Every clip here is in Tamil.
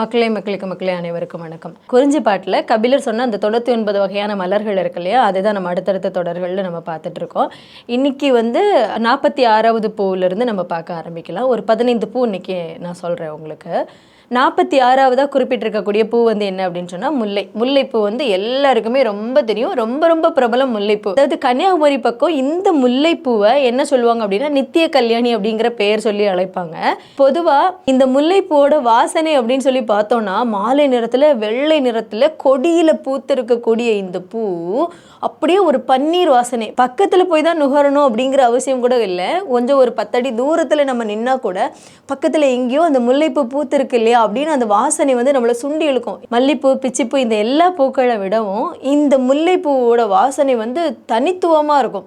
மக்களே மக்களுக்கு மக்களே அனைவருக்கும் வணக்கம். குறிஞ்சி பாட்டில் கபிலர் சொன்ன அந்த தொண்ணூற்றி ஒன்பது வகையான மலர்கள் இருக்கு இல்லையா? அதுதான் நம்ம அடுத்தடுத்த தொடர்களில் நம்ம பார்த்துட்டு இருக்கோம். இன்னைக்கு வந்து நாற்பத்தி ஆறாவது பூவிலிருந்து நம்ம பார்க்க ஆரம்பிக்கலாம். ஒரு பதினைந்து பூ இன்னைக்கு நான் சொல்கிறேன் உங்களுக்கு. நாற்பத்தி ஆறாவதாக குறிப்பிட்டிருக்கக்கூடிய பூ வந்து என்ன அப்படின்னு சொன்னால் முல்லை. முல்லைப்பூ வந்து எல்லாருக்குமே ரொம்ப தெரியும். ரொம்ப ரொம்ப பிரபலம் முல்லைப்பூ. அதாவது கன்னியாகுமரி பக்கம் இந்த முல்லைப்பூவை என்ன சொல்லுவாங்க அப்படின்னா நித்திய கல்யாணி அப்படிங்கிற பெயர் சொல்லி அழைப்பாங்க. பொதுவாக இந்த முல்லைப்பூவோட வாசனை அப்படின்னு சொல்லி பார்த்தோம்னா மாலை நிறத்தில் வெள்ளை நிறத்தில் கொடியில் பூத்திருக்கக்கூடிய இந்த பூ அப்படியே ஒரு பன்னீர் வாசனை. பக்கத்தில் போய் தான் நுகரணும் அப்படிங்கிற அவசியம் கூட இல்லை. கொஞ்சம் ஒரு பத்தடி தூரத்தில் நம்ம நின்னா கூட பக்கத்தில் எங்கேயோ அந்த முல்லைப்பூ பூத்திருக்கு இல்லையா அப்படின்னு அந்த வாசனை வந்து நம்மளை சுண்டி இழுக்கும். மல்லிப்பூ பிச்சிப்பூ இந்த எல்லா பூக்களை விடவும் இந்த முல்லைப்பூவோட வாசனை வந்து தனித்துவமாக இருக்கும்.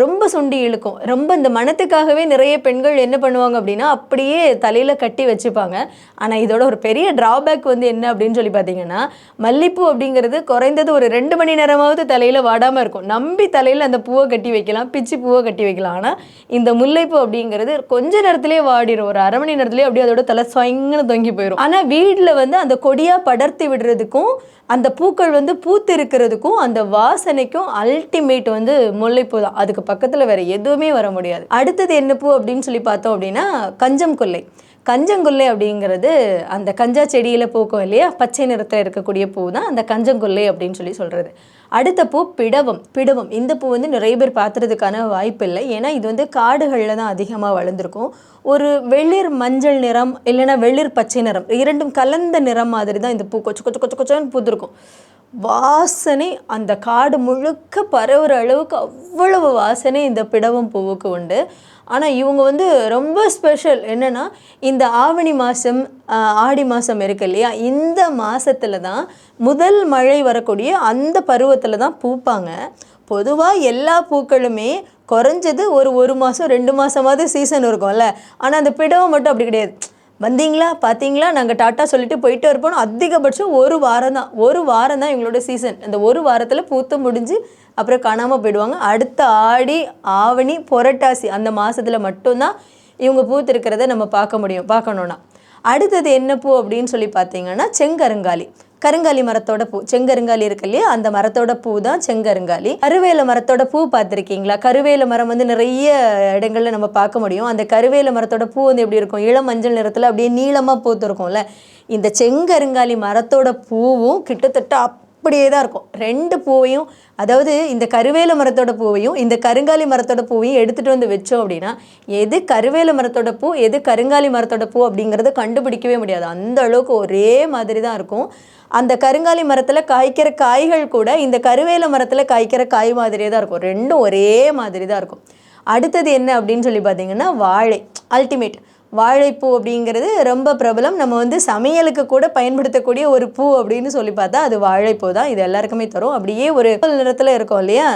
ரொம்ப சுண்டி இழுக்கும். ரொம்ப இந்த மனத்துக்காகவே நிறைய பெண்கள் என்ன பண்ணுவாங்க அப்படின்னா அப்படியே தலையில் கட்டி வச்சுப்பாங்க. ஆனால் இதோட ஒரு பெரிய ட்ராபேக் வந்து என்ன அப்படின்னு சொல்லி பார்த்தீங்கன்னா மல்லிப்பூ அப்படிங்கிறது குறைந்தது ஒரு ரெண்டு மணி நேரமாவது தலையில் வாடாமல் இருக்கும். நம்பி தலையில் அந்த பூவை கட்டி வைக்கலாம் பிச்சு பூவை கட்டி வைக்கலாம். ஆனால் இந்த முல்லைப்பூ அப்படிங்கிறது கொஞ்ச நேரத்துலேயே வாடிடும் ஒரு அரை மணி நேரத்துலேயே அப்படியே அதோட தலை சொயங்கன்னு தொங்கி போயிடும் ஆனால் வீட்டில் வந்து அந்த கொடியாக படர்த்தி விடுறதுக்கும் அந்த பூக்கள் வந்து பூத்து இருக்கிறதுக்கும் அந்த வாசனைக்கும் அல்டிமேட் வந்து முல்லைப்பூ தான். அது அதுக்கு பக்கத்தில் வேற எதுவுமே வர முடியாது. அடுத்தது என்ன பூ அப்படின்னு சொல்லி பார்த்தோம் அப்படின்னா கஞ்சம் கொல்லை கஞ்சங்கொல்லை அப்படிங்கிறது அந்த கஞ்சா செடியில் பூக்கும் இல்லையா? பச்சை நிறத்தில் இருக்கக்கூடிய பூ தான் அந்த கஞ்சங்கொல்லை அப்படின்னு சொல்லி சொல்கிறது அடுத்த பூ பிடவம். பிடவம். இந்த பூ வந்து நிறைய பேர் பார்த்துறதுக்கான வாய்ப்பு இல்லை. ஏன்னா இது வந்து காடுகளில் தான் அதிகமாக வளர்ந்துருக்கும். ஒரு வெளிர் மஞ்சள் நிறம் இல்லைன்னா வெளிர் பச்சை நிறம் இரண்டும் கலந்த நிறம் மாதிரி தான் இந்த பூ கொச்சு கொச்சு கொச்சு கொச்சோன்னு பூத்திருக்கும். வாசனை அந்த காடு முழுக்க பரவுற அளவுக்கு அவ்வளவு வாசனை இந்த பிடவம் பூவுக்கு உண்டு. ஆனால் இவங்க வந்து ரொம்ப ஸ்பெஷல் என்னென்னா இந்த ஆவணி மாதம் ஆடி மாதம் இருக்கு இல்லையா? இந்த மாதத்தில் தான் முதல் மழை வரக்கூடிய அந்த பருவத்தில் தான் பூப்பாங்க. பொதுவாக எல்லா பூக்களுமே குறைஞ்சது ஒரு ஒரு மாதம் ரெண்டு மாதமாவது சீசன் இருக்கும்ல ஆனால் அந்த பிடவை மட்டும் அப்படி கிடையாது. வந்தீங்களா? பார்த்தீங்களா நாங்கள் டாட்டா சொல்லிட்டு போயிட்டு இருப்போம். அதிகபட்சம் ஒரு வாரம் தான். ஒரு வாரம் தான் எங்களோட சீசன் அந்த ஒரு வாரத்தில் பூத்து முடிஞ்சு அப்புறம் காணாமல் போயிடுவாங்க. அடுத்த ஆடி ஆவணி புரட்டாசி அந்த மாதத்தில் மட்டும்தான் இவங்க பூத்திருக்கிறத நம்ம பார்க்க முடியும். பார்க்கணுன்னா அடுத்தது என்ன பூ அப்படின்னு சொல்லி பார்த்தீங்கன்னா செங்கருங்காலி. கருங்காலி மரத்தோட பூ செங்கருங்காலி இருக்கு இல்லையா? அந்த மரத்தோட பூ தான் செங்கருங்காலி. கருவேல மரத்தோட பூ பார்த்துருக்கீங்களா? கருவேல மரம் வந்து நிறைய இடங்கள்ல நம்ம பார்க்க முடியும். அந்த கருவேல மரத்தோட பூ வந்து எப்படி இருக்கும்? இளம் மஞ்சள் நிறத்தில் அப்படியே நீளமாக பூத்துருக்கும்ல. இந்த செங்கருங்காலி மரத்தோட பூவும் கிட்டத்தட்ட அப்படியே தான் இருக்கும். ரெண்டு பூவையும் அதாவது இந்த கருவேல மரத்தோட பூவையும் இந்த கருங்காலி மரத்தோட பூவையும் எடுத்துகிட்டு வந்து வச்சோம் அப்படின்னா எது கருவேல மரத்தோட பூ எது கருங்காலி மரத்தோட பூ அப்படிங்கிறத கண்டுபிடிக்கவே முடியாது. அந்த அளவுக்கு ஒரே மாதிரி தான் இருக்கும். அந்த கருங்காலி மரத்தில் காய்க்கிற காய்கள் கூட இந்த கருவேல மரத்தில் காய்க்கிற காய் மாதிரியே தான் இருக்கும். ரெண்டும் ஒரே மாதிரி தான் இருக்கும். அடுத்தது என்ன அப்படின்னு சொல்லி பார்த்தீங்கன்னா வாழை அல்டிமேட் வாழைப்பூ அப்படிங்கிறது ரொம்ப பிரபலம். நம்ம வந்து சமையலுக்கு கூட பயன்படுத்தக்கூடிய ஒரு பூ அப்படின்னு சொல்லி பார்த்தா அது வாழைப்பூ தான். இது எல்லாருக்குமே தரும். அப்படியே ஒரு நிறத்தில் இருக்கும் இல்லையா?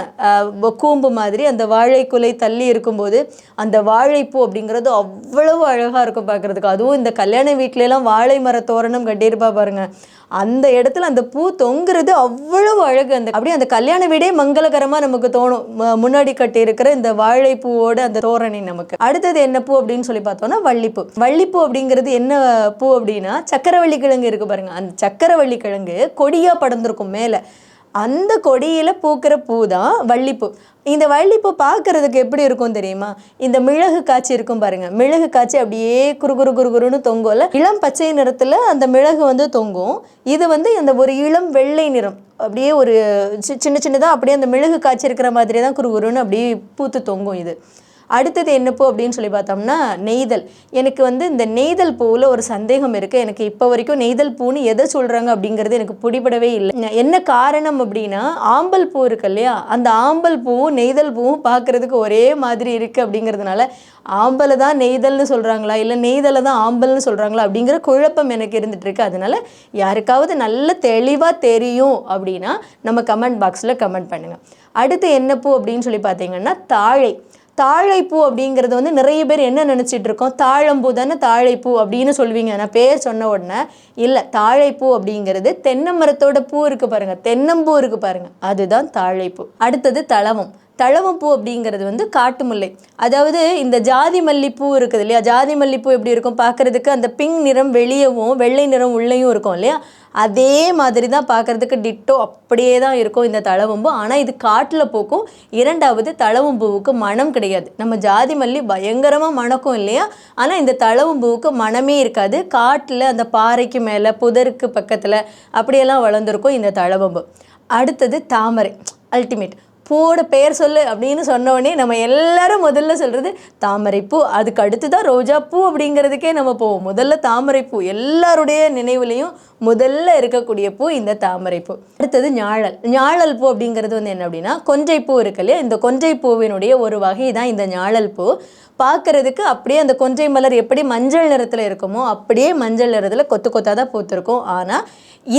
கூம்பு மாதிரி அந்த வாழைக்குலை தள்ளி இருக்கும்போது அந்த வாழைப்பூ அப்படிங்கிறது அவ்வளவு அழகாக இருக்கும் பார்க்குறதுக்கு. அதுவும் இந்த கல்யாண வீட்டிலலாம் வாழை மர தோரணம் கட்டியிருப்பா பாருங்கள் அந்த இடத்துல அந்த பூ தொங்குறது அவ்வளவு அழகு. அந்த அப்படியே அந்த கல்யாண வீடே மங்களகரமாக நமக்கு தோணும். முன்னாடி கட்டி இருக்கிற இந்த வாழைப்பூவோட அந்த தோரணை நமக்கு. அடுத்தது என்ன பூ அப்படின்னு சொல்லி பார்த்தோம்னா வள்ளிப்பூ. வள்ளிப்பூ அப்படிங்கிறது என்ன பூ அப்படின்னா சக்கரவள்ளி கிழங்கு இருக்கு பாருங்க. அந்த சக்கரவள்ளி கிழங்கு கொடியாக படர்ந்துருக்கும் மேலே. அந்த கொடியில் பூக்கிற பூ தான் வள்ளிப்பூ. இந்த வள்ளிப்பூ பார்க்கறதுக்கு எப்படி இருக்கும் தெரியுமா? இந்த மிளகு காய்ச்சி இருக்கும் பாருங்க. மிளகு காய்ச்சி அப்படியே குறு குறு குறு குருன்னு தொங்கும்ல. இளம் பச்சை நிறத்தில் அந்த மிளகு வந்து தொங்கும். இது வந்து அந்த ஒரு இளம் வெள்ளை நிறம். அப்படியே ஒரு சி- சின்ன சின்னதாக அப்படியே அந்த மிளகு காய்ச்சி இருக்கிற மாதிரி தான் குறு குருன்னு அப்படியே பூத்து தொங்கும் இது. அடுத்தது என்ன பூ அப்படின்னு சொல்லி பார்த்தோம்னா நெய்தல். எனக்கு வந்து இந்த நெய்தல் பூவில் ஒரு சந்தேகம் இருக்குது எனக்கு இப்போ வரைக்கும் நெய்தல் பூன்னு எதை சொல்கிறாங்க அப்படிங்கிறது எனக்கு பிடிபடவே இல்லை. என்ன காரணம் அப்படின்னா ஆம்பல் பூ இருக்கு இல்லையா? அந்த ஆம்பல் பூவும் நெய்தல் பூவும் பார்க்குறதுக்கு ஒரே மாதிரி இருக்குது அப்படிங்கிறதுனால ஆம்பலை தான் நெய்தல்னு சொல்கிறாங்களா இல்லை நெய்தலை தான் ஆம்பல்னு சொல்கிறாங்களா அப்படிங்கிற குழப்பம் எனக்கு இருந்துட்டு இருக்கு. அதனால யாருக்காவது நல்ல தெளிவாக தெரியும் அப்படின்னா நம்ம கமெண்ட் பாக்ஸில் கமெண்ட் பண்ணுங்கள் அடுத்து என்ன பூ அப்படின்னு சொல்லி பார்த்தீங்கன்னா தாழை. தாழைப்பூ அப்படிங்கிறது வந்து நிறைய பேர் என்ன நினச்சிட்டு இருக்கோம்? தாழம்பூ தானே தாழைப்பூ அப்படின்னு சொல்லுவீங்க நான் பேர் சொன்ன உடனே இல்லை தாழைப்பூ அப்படிங்கிறது தென்னை மரத்தோட பூ இருக்குது பாருங்கள் தென்னம்பூ இருக்குது பாருங்கள் அதுதான் தாழைப்பூ. அடுத்தது தளவம் தழவம்பூ அப்படிங்கிறது வந்து காட்டு முல்லை. அதாவது இந்த ஜாதி மல்லிப்பூ இருக்குது இல்லையா? ஜாதி மல்லிப்பூ எப்படி இருக்கும்? பார்க்கறதுக்கு அந்த பிங்க் நிறம் வெளியவும் வெள்ளை நிறம் உள்ளேயும் இருக்கும் இல்லையா? அதே மாதிரி தான் பார்க்கறதுக்கு டிட்டோ அப்படியே தான் இருக்கும் இந்த தழவம்பூ. ஆனால் இது காட்டில் பூக்கும். இரண்டாவது தளவம்பூவுக்கு மனம் கிடையாது. நம்ம ஜாதி மல்லி பயங்கரமாக மணக்கும் இல்லையா? ஆனால் இந்த தளவம்பூவுக்கு மனமே இருக்காது. காட்டில் அந்த பாறைக்கு மேலே புதருக்கு பக்கத்தில் அப்படியெல்லாம் வளர்ந்துருக்கும் இந்த தழவம்பு. அடுத்தது தாமரை. அல்டிமேட் பூவோட பெயர் சொல்லு அப்படின்னு சொன்னோடனே நம்ம எல்லாரும் முதல்ல சொல்கிறது தாமரைப்பூ அதுக்கு அடுத்து தான் ரோஜா பூ அப்படிங்கிறதுக்கே நம்ம போவோம். முதல்ல தாமரைப்பூ எல்லாருடைய நினைவுலையும் முதல்ல இருக்கக்கூடிய பூ இந்த தாமரைப்பூ அடுத்தது ஞாழல். ஞாழல் பூ அப்படிங்கிறது வந்து என்ன அப்படின்னா கொஞ்சைப்பூ பூ இருக்கு இல்லையா? இந்த கொஞ்சைப்பூவினுடைய பூவினுடைய ஒரு வகை தான் இந்த ஞாழல் பூ. பார்க்கறதுக்கு அப்படியே அந்த கொஞ்சை மலர் எப்படி மஞ்சள் நிறத்தில் இருக்குமோ அப்படியே மஞ்சள் நிறத்தில் கொத்து கொத்தாக தான் பூத்திருக்கும். ஆனால்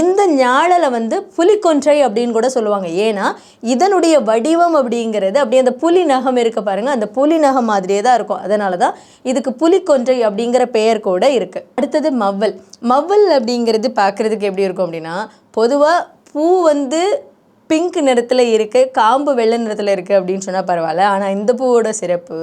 இந்த ஞாழலை வந்து புலிக்கொன்றை அப்படின்னு கூட சொல்லுவாங்க. ஏன்னா இதனுடைய வடிவம் அப்படிங்கிறது அப்படியே அந்த புலி நகம் இருக்க பாருங்க அந்த புலி நகம் மாதிரியே தான் இருக்கும். அதனால தான் இதுக்கு புலிக்கொன்றை அப்படிங்கிற பெயர் கூட இருக்கு. அடுத்தது மவ்வல். மவ்வல் அப்படிங்கிறது பார்க்குறதுக்கு எப்படி இருக்கும் அப்படின்னா பொதுவாக பூ வந்து பிங்க் நிறத்தில் இருக்குது காம்பு வெள்ளை நிறத்தில் இருக்குது அப்படின்னு சொன்னால் பரவாயில்ல. ஆனால் இந்த பூவோட சிறப்பு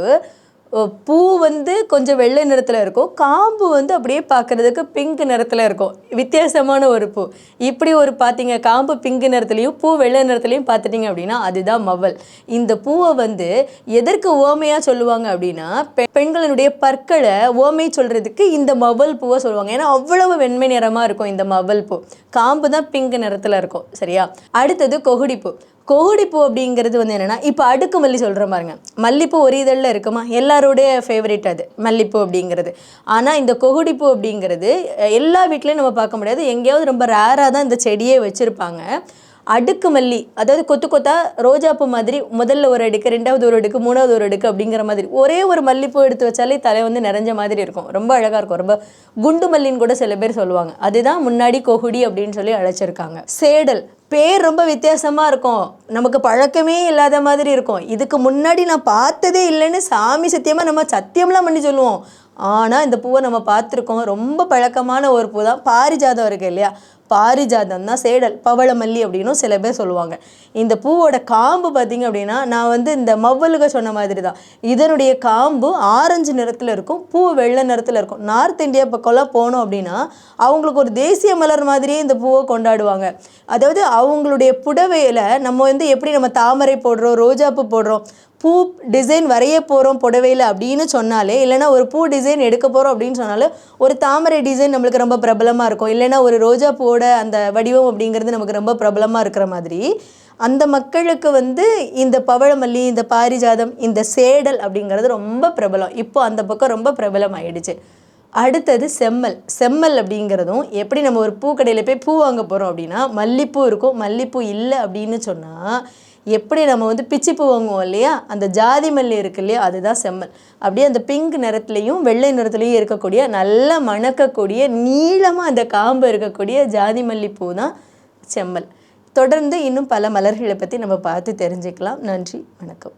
பூ வந்து கொஞ்சம் வெள்ளை நிறத்தில் இருக்கும். காம்பு வந்து அப்படியே பார்க்கறதுக்கு பிங்க் நிறத்தில் இருக்கும். வித்தியாசமான ஒரு பூ. இப்படி ஒரு பார்த்தீங்க காம்பு பிங்க் நிறத்துலையும் பூ வெள்ளை நிறத்துலையும் பார்த்துட்டிங்க அப்படின்னா அதுதான் மவல். இந்த பூவை வந்து எதற்கு ஓமையாக சொல்லுவாங்க அப்படின்னா பெ- பெண்களினுடைய பற்களை ஓமை சொல்கிறதுக்கு இந்த மவல் பூவை சொல்லுவாங்க. ஏன்னா அவ்வளவு வெண்மை நிறமாக இருக்கும் இந்த மவல் பூ. காம்பு தான் பிங்க் நிறத்தில் இருக்கும் சரியா? அடுத்தது கொகுடி பூ. கோடிப்பூ அப்படிங்கிறது வந்து என்னென்னா இப்போ அடுக்கு மல்லி சொல்கிற பாருங்க. மல்லிப்பூ ஒரு இதழில் இருக்குமா? எல்லாருடைய ஃபேவரட் அது மல்லிப்பூ அப்படிங்கிறது. ஆனால் இந்த கொகுடிப்பூ அப்படிங்கிறது எல்லா வீட்லேயும் நம்ம பார்க்க முடியாது. எங்கேயாவது ரொம்ப ரேராக தான் இந்த செடியே வச்சுருப்பாங்க. அடுக்கு மல்லி அதாவது கொத்து கொத்தா ரோஜாப்பூ மாதிரி முதல்ல ஒரு அடுக்கு ரெண்டாவது ஒரு அடுக்கு மூணாவது ஒரு அடுக்கு அப்படிங்கிற மாதிரி ஒரே ஒரு மல்லிப்பூ எடுத்து வச்சாலே தலை வந்து நிறைஞ்ச மாதிரி இருக்கும். ரொம்ப அழகாக இருக்கும். ரொம்ப குண்டு மல்லின்னு கூட சில பேர் சொல்லுவாங்க. அதுதான் முன்னாடி கொகுடி அப்படின்னு சொல்லி அழைச்சிருக்காங்க. சேடல் பேர் ரொம்ப வித்தியாசமாக இருக்கும். நமக்கு பழக்கமே இல்லாத மாதிரி இருக்கும். இதுக்கு முன்னாடி நான் பார்த்ததே இல்லைன்னு சாமி சத்தியமாக நம்ம சத்தியம்லாம் பண்ணி சொல்லுவோம். ஆனால் இந்த பூவை நம்ம பார்த்துருக்கோம். ரொம்ப பழக்கமான ஒரு பூ தான். பாரிஜாதம் இருக்குது இல்லையா? பாரிஜாதம் தான் சேடல் பவளமல்லி அப்படின்னும் சில பேர் சொல்லுவாங்க. இந்த பூவோட காம்பு பார்த்திங்க அப்படின்னா நான் வந்து இந்த மவ்வலுக சொன்ன மாதிரி தான். இதனுடைய காம்பு ஆரஞ்சு நிறத்தில் இருக்கும் பூ வெள்ளை நிறத்தில் இருக்கும். நார்த் இந்தியா பக்கம்லாம் போனோம் அப்படின்னா அவங்களுக்கு ஒரு தேசிய மலர் மாதிரியே இந்த பூவை கொண்டாடுவாங்க. அதாவது அவங்களுடைய புடவையில் நம்ம வந்து எப்படி நம்ம தாமரை போடுறோம் ரோஜாப்பூ போடுறோம் பூ டிசைன் வரைய போகிறோம் புடவையில் அப்படின்னு சொன்னாலே இல்லைன்னா ஒரு பூ டிசைன் எடுக்க போகிறோம் அப்படின்னு சொன்னாலே ஒரு தாமரை டிசைன் நம்மளுக்கு ரொம்ப பிரபலமாக இருக்கும். இல்லைன்னா ஒரு ரோஜா பூவோட அந்த வடிவம் அப்படிங்கிறது நமக்கு ரொம்ப பிரபலமாக இருக்கிற மாதிரி அந்த மக்களுக்கு வந்து இந்த பவழமல்லி இந்த பாரிஜாதம் இந்த சேடல் அப்படிங்கிறது ரொம்ப பிரபலம். இப்போ அந்த பக்கம் ரொம்ப பிரபலம் ஆயிடுச்சு அடுத்தது செம்மல். செம்மல் அப்படிங்கிறதும் எப்படி நம்ம ஒரு பூக்கடையில் போய் பூ வாங்க போகிறோம் அப்படின்னா மல்லிப்பூ இருக்கும். மல்லிப்பூ இல்லை அப்படின்னு சொன்னால் எப்படி நம்ம வந்து பிச்சிப்பூ வாங்குவோம் இல்லையா? அந்த ஜாதி மல்லி இருக்கு இல்லையா? அதுதான் செம்மல். அப்படியே அந்த பிங்க் நிறத்துலையும் வெள்ளை நிறத்துலையும் இருக்கக்கூடிய நல்லா மணக்கக்கூடிய நீளமாக அந்த காம்பு இருக்கக்கூடிய ஜாதி மல்லி பூ தான் செம்மல். தொடர்ந்து இன்னும் பல மலர்களை பற்றி நம்ம பார்த்து தெரிஞ்சுக்கலாம். நன்றி. வணக்கம்.